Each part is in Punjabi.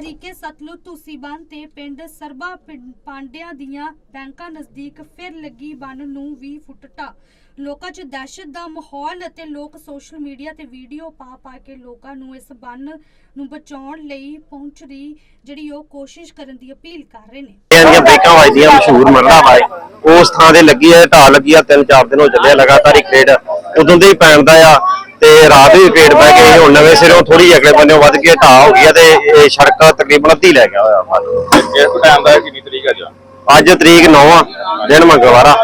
ਹਰੀਕੇ ਸਤਲੁਜ ਤੁਸੀਂ ਬੰਨ ਤੇ ਪਿੰਡ ਸਰਬਾ ਪਾਂਡਿਆਂ ਦੀਆਂ ਬੈਂਕਾਂ ਨਜ਼ਦੀਕ ਫਿਰ ਲੱਗੀ ਬੰਨ ਨੂੰ 20 ਫੁੱਟ ਢਾਹ ਲੋਕਾਂ 'ਚ ਦਹਿਸ਼ਤ ਦਾ ਮਾਹੌਲ ਅਤੇ ਲੋਕ ਸੋਸ਼ਲ ਮੀਡੀਆ ਤੇ ਵੀਡੀਓ ਪਾ ਪਾ ਕੇ ਲੋਕਾਂ ਨੂੰ ਇਸ ਬੰਨ ਨੂੰ ਬਚਾਉਣ ਲਈ ਪਹੁੰਚ ਰਹੀ ਜਿਹੜੀ ਉਹ ਕੋਸ਼ਿਸ਼ ਕਰਨ ਦੀ ਅਪੀਲ ਕਰ ਰਹੇ ਨੇ। ਇਹਨਾਂ ਬ੍ਰੇਕਾਂ ਵੱਜਦੀਆਂ, ਮਸ਼ਹੂਰ ਮਰਲਾ ਵਾਏ ਉਸ ਥਾਂ ਤੇ ਲੱਗੀ ਹੈ, ਢਾਹ ਲੱਗੀ ਆ, ਤਿੰਨ ਚਾਰ ਦਿਨ ਹੋ ਚੱਲੇ ਲਗਾਤਾਰ ਹੀ ਖੇਡ ਉਦੋਂ ਦੇ ਹੀ ਪੈਂਦਾ ਆ ਤੇ ਰਾਤ ਵੀ ਖੇਡ ਪੈ ਗਈ ਹੁਣ ਨਵੇਂ ਸਿਰੋਂ ਥੋੜੀ ਅਗਲੇ ਬੰਨੇ ਵੱਧ ਕੇ ਢਾਹ ਹੋ ਗਈ ਆ ਤੇ ਇਹ ਸੜਕ ਤਕਰੀਬਨ ਅੱਧੀ ਲੈ ਗਿਆ ਹੋਇਆ ਫਲ ਇਸ ਟਾਈਮ ਦਾ ਕਿੰਨੀ ਤਰੀਕ ਹੈ ਜੀ? ਅੱਜ ਤਰੀਕ 9 ਆ ਦਿਨ ਮੰਗਲਵਾਰ ਆ।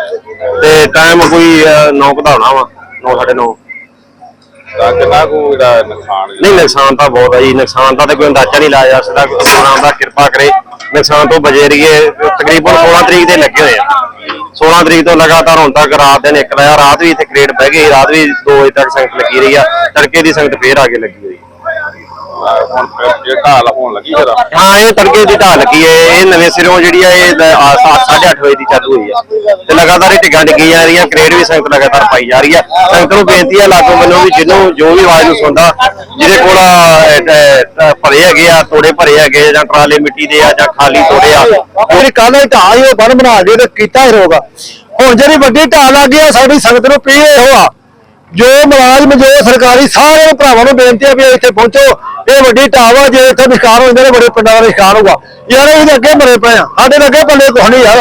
ਤੇ ਟਾਈਮ ਕੋਈ 9 ਵਧਾਉਣਾ ਵਾ 9:30 ਤਾਂ ਕਿੰਨਾ ਕੁ ਜਿਹੜਾ ਨੁਕਸਾਨ ਨਹੀਂ ਨੁਕਸਾਨ ਤਾਂ ਬਹੁਤ ਆ ਜੀ ਨੁਕਸਾਨ ਦਾ ਤਾਂ ਕੋਈ ਅੰਦਾਜ਼ਾ ਨਹੀਂ ਲਾਇਆ ਜਾ ਸਕਦਾ ਗੁਰੂ ਦਾ ਕਿਰਪਾ ਕਰੇ। ਨੁਕਸਾਨ ਤੋਂ ਬਚੇ ਰਹੀਏ ਤਕਰੀਬਨ 16 ਤਰੀਕ ਦੇ ਲੱਗੇ ਹੋਏ ਆ। 16 ਤਰੀਕ ਤੋਂ ਲਗਾਤਾਰ ਹੁਣ ਤੱਕ ਰਾਤ ਦਿਨ ਇੱਕ ਲਾਇਆ ਰਾਤ ਵੀ ਇੱਥੇ ਕਰੇਟ ਬਹਿ ਗਈ, ਰਾਤ ਵੀ 2 ਵਜੇ ਤੱਕ ਸੰਗਤ ਲੱਗੀ ਰਹੀ ਆ, ਤੜਕੇ ਦੀ ਸੰਗਤ ਫੇਰ ਆ ਕੇ ਲੱਗੀ ਹੋਈ। ਹੁਣ ਫਿਰ ਇਹ ਢਾਲ ਹੋਣ ਲੱਗੀ ਜਰਾ। ਹਾਂ ਇਹ ਤੜਕੇ ਦੀ ਢਾਹ ਲੱਗੀ ਏ। ਇਹ ਨਵੇਂ ਸਿਰੋਂ ਜਿਹੜੀ ਆ ਇਹ 8:30 ਵਜੇ ਦੀ ਚਾਲੂ ਹੋਈ ਆ। ਤੇ ਲਗਾਤਾਰ ਇਹ ਟਿੱਗਾਂ ਡਿੱਗੀ ਜਾ ਰਹੀਆਂ ਕ੍ਰੇਡ ਵੀ ਸੰਗਤ ਲਗਾਤਾਰ ਪਾਈ ਜਾ ਰਹੀ ਆ। ਸੰਗਤ ਨੂੰ ਬੇਨਤੀ ਆ ਲਾਗੋ ਮੈਨੂੰ ਵੀ ਜਿਹਨੂੰ ਜੋ ਵੀ ਆਵਾਜ਼ ਨੂੰ ਸੁਣਦਾ ਜਿਹਦੇ ਕੋਲ ਭਰੇ ਹੈਗੇ ਆ ਤੋੜੇ ਭਰੇ ਹੈਗੇ ਜਾਂ ਟਰਾਲੇ ਮਿੱਟੀ ਦੇ ਆ ਜਾਂ ਖਾਲੀ ਤੋੜੇ ਆ ਜਿਹੜੀ ਕੱਲ ਦੀ ਢਾਹ ਹੀ ਉਹ ਬੰਨ ਬਣਾ ਦੇ ਤੇ ਕੀਤਾ ਹੀ ਰੋਗਾ ਹੁਣ ਜਿਹੜੀ ਵੱਡੀ ਢਾਹ ਲੱਗ ਗਈ ਆ ਸਾਡੀ ਸੰਗਤ ਨੂੰ ਪੀਏ ਹੋਆ ਜੋ ਮੁਲਾਜ਼ਮ, ਜੋ ਸਰਕਾਰੀ ਸਾਰੇ ਭਰਾਵਾਂ ਨੂੰ ਬੇਨਤੀ ਹੈ ਵੀ ਇੱਥੇ ਪਹੁੰਚੋ। ਇਹ ਵੱਡੀ ਢਾਹ ਵਾ ਜੇ ਇੱਥੇ ਨਿਸ਼ਕਾਨ ਹੋ ਜਾਂਦੇ ਨੇ ਬੜੇ ਪਿੰਡਾਂ ਦਾ ਨਿਸ਼ਕਾਨ ਹੋਊਗਾ। ਯਾਰ ਇਹਦੇ ਅੱਗੇ ਮਰੇ ਪਏ ਆ। ਸਾਡੇ ਲੱਗੇ ਪੱਲੇ ਕੁਛ ਨਹੀਂ ਯਾਰ